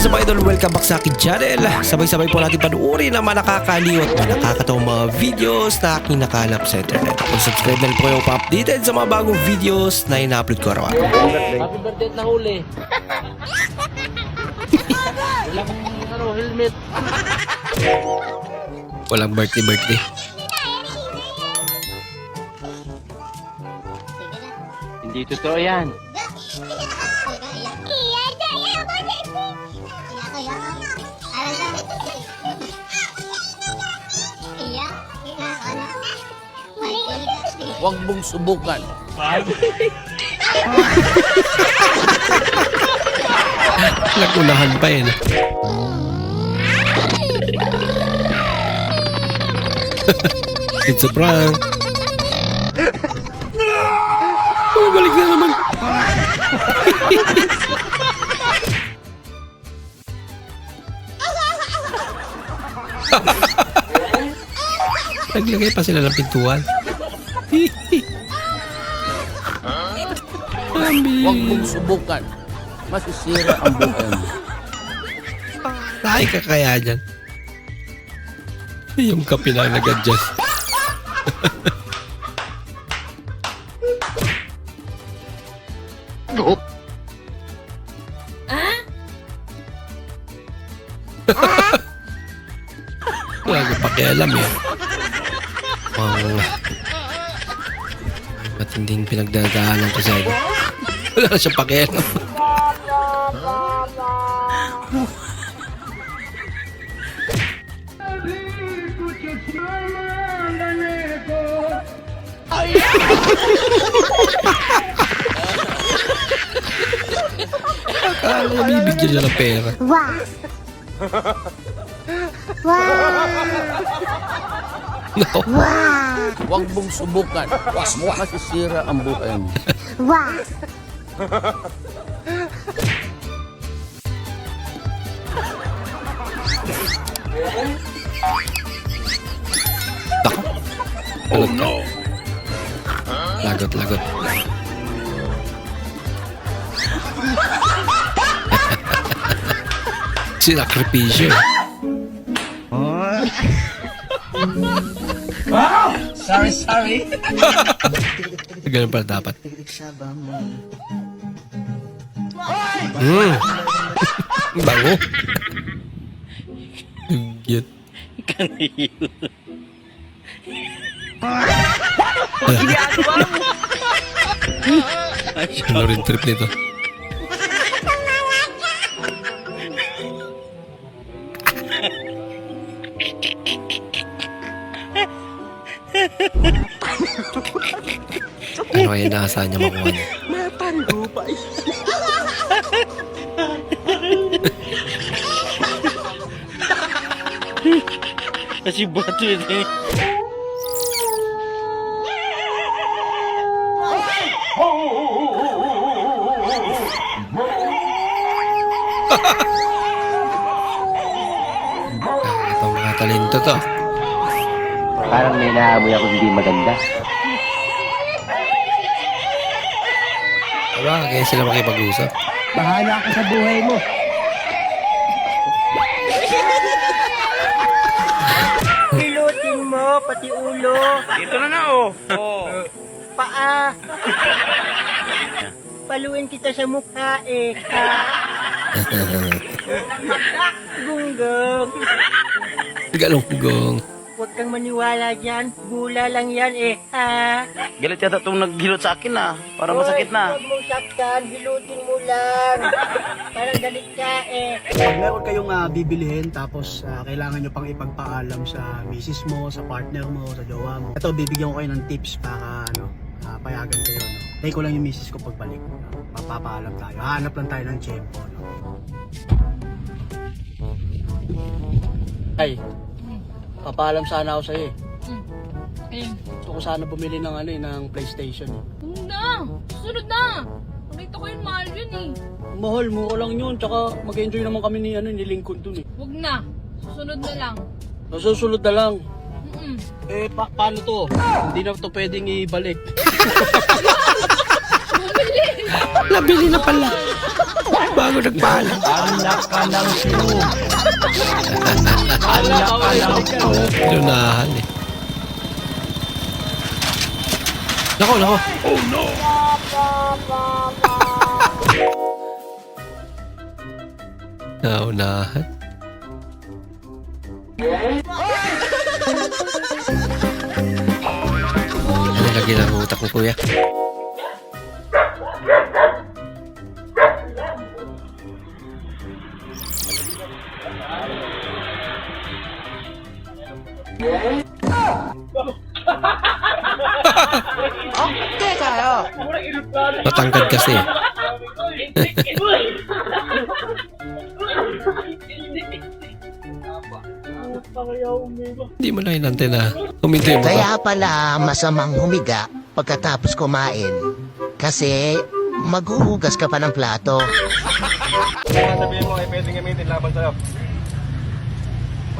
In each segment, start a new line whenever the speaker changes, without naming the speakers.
is up idol? Welcome back sa akin channel. Sabay-sabay po natin panuorin ang mga nakakaliw at mga nakakatawang mga videos na aking nakalap sa internet. Kung subscribe na rin po kayo pa-updated sa mga bagong videos na ina-upload ko araw
Happy birthday at nahuli. Wala kang ano, helmet.
Walang birthday birthday.
Hindi totoo yan. Huwag mong subukan.
Nagunahan pa yun. It's a prank. Balik na naman. Naglagay pa sila ng pintuan.
Huwag mong subukan. Masisira ang buhay mo.
Ay, kakaya dyan. Yung kape lang nag-adjust. pakialam eh. Ang matinding pinagdadaanan ko sa iyo. Wala na siyang pakialam. Akala ko bibigyan niya ng pera.
Wow. wow.
No.
Wow.
Huwag mong subukan. Masisira ang buhay mo.
Wow.
Tako. Oh no. Lagot, lagot. Sinakripisyo.
Sorry, sorry.
Ganun pala dapat. Mm. Bango. Cute. ano rin trip nito? Ano kaya naasahan niya makuha niya?
Kasi bato yun eh.
Itong mga talento to.
Parang may naamoy ako hindi maganda.
Aba, kaya sila makipag-usap.
Bahala ka sa buhay mo. Hilutin mo, pati ulo. Dito na na, oh. Paa. Paluin kita sa mukha, eh. Ha? Gunggong.
Galunggong.
Huwag kang maniwala dyan. Bula lang yan, eh. Ha?
Galit yata itong naghilot sa akin na. Para masakit na.
Huwag saktan. Hilutin mo lang. Parang galit ka, eh.
Meron kayong ah, bibilihin tapos ah, kailangan nyo pang ipagpaalam sa misis mo, sa partner mo, sa jowa mo. Ito, bibigyan ko kayo ng tips para ano, ah, payagan kayo. No? Tay ko lang yung misis ko pagbalik. No? Papapaalam tayo. Hanap lang tayo ng tiyempo. No? Ay, papaalam sana ako sa'yo eh.
Ayun.
Gusto ko sana bumili ng ano eh, ng PlayStation. Eh.
Huwag na! Susunod na! Nakita ko yun, mahal yun eh.
Mahal, mura lang yun. Tsaka mag-enjoy naman kami ni, ano, ni Lincoln dun eh.
Huwag na. Susunod na lang.
Nasusunod na lang.
Mm-mm.
Eh, pa- paano to? Hindi na to pwedeng ibalik.
Nabili na pala. Bago nagpaalam.
Anak ka ng clue. Anak ka ng clue.
Lunahan eh. Nako, nako. Oh no. Naunahan. Ano lagi ng utak kuya? Matangkad kasi eh. Hindi mo na inante na huminto yung.
Kaya pala masamang humiga pagkatapos kumain. Kasi maghuhugas ka pa ng plato.
sabihin mo ay pwedeng gamitin laban sa'yo.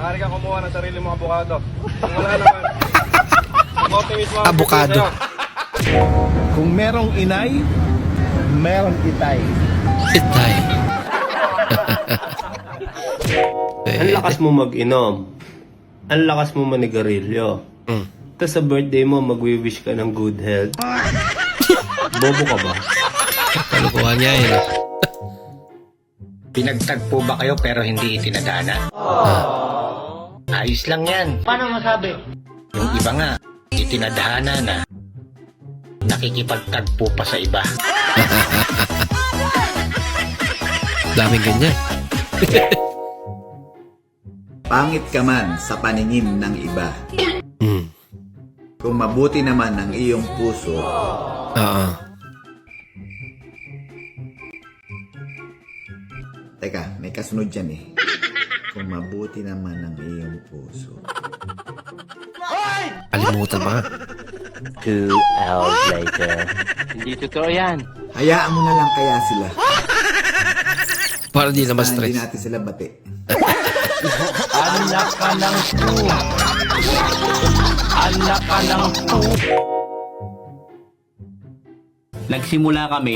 Maaari kang kumuha ng sarili mong abogado. Kung wala naman, sa'yo.
Kung merong inay, merong itay.
Itay.
Ang lakas mo mag-inom. Ang lakas mo manigarilyo.
Mm.
Tapos sa birthday mo, magwi-wish ka ng good health. Bobo ka ba?
Kalukuhan niya yun. ah.
Pinagtagpo ba kayo pero hindi itinadhana? Ayos lang yan. Paano masabi? Yung iba nga, itinadhana na. Nakikipagtagpo pa sa iba.
Daming ganyan.
Pangit ka man sa paningin ng iba.
Mm.
Kung mabuti naman ang iyong puso,
Oo.
teka, may kasunod dyan eh. Kung mabuti naman ang iyong puso.
Kalimutan pa nga.
Two hours later.
Hindi totoo yan.
Hayaan mo na lang kaya sila.
Para di na
Para
ma-stress.
hindi natin sila bati.
Anak ka ng clue. Anak ka ng clue. Nagsimula kami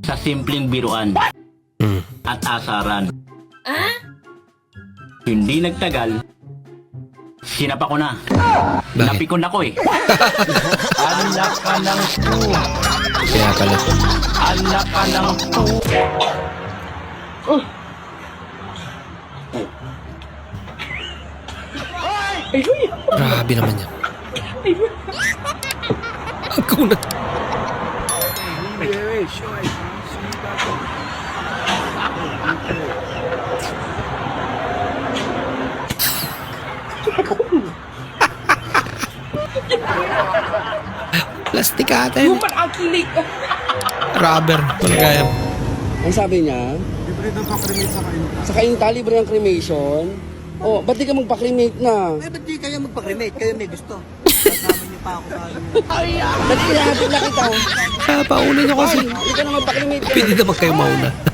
sa simpleng biruan
Mm.
at asaran. Hindi nagtagal, sinapa ko na.
Bakit?
Napikon ako eh. Anak ka ng.
Kaya pala.
Anak ka ng clue.
Grabe naman yan. Ako na. Plastic ata yun.
Human ang kilig.
Rubber. Wala kaya.
Ang sabi niya, sa kayong tali libre ng cremation. Oh, ba't di ka magpa-cremate na?
Eh, ba't di kayo magpa-cremate? Kayo may gusto. Kasama niyo pa ako sa
Ba't kinahatid na kita?
Ah, pauna nyo kasi.
Hindi ka na magpa-cremate.
Pwede naman kayo mauna.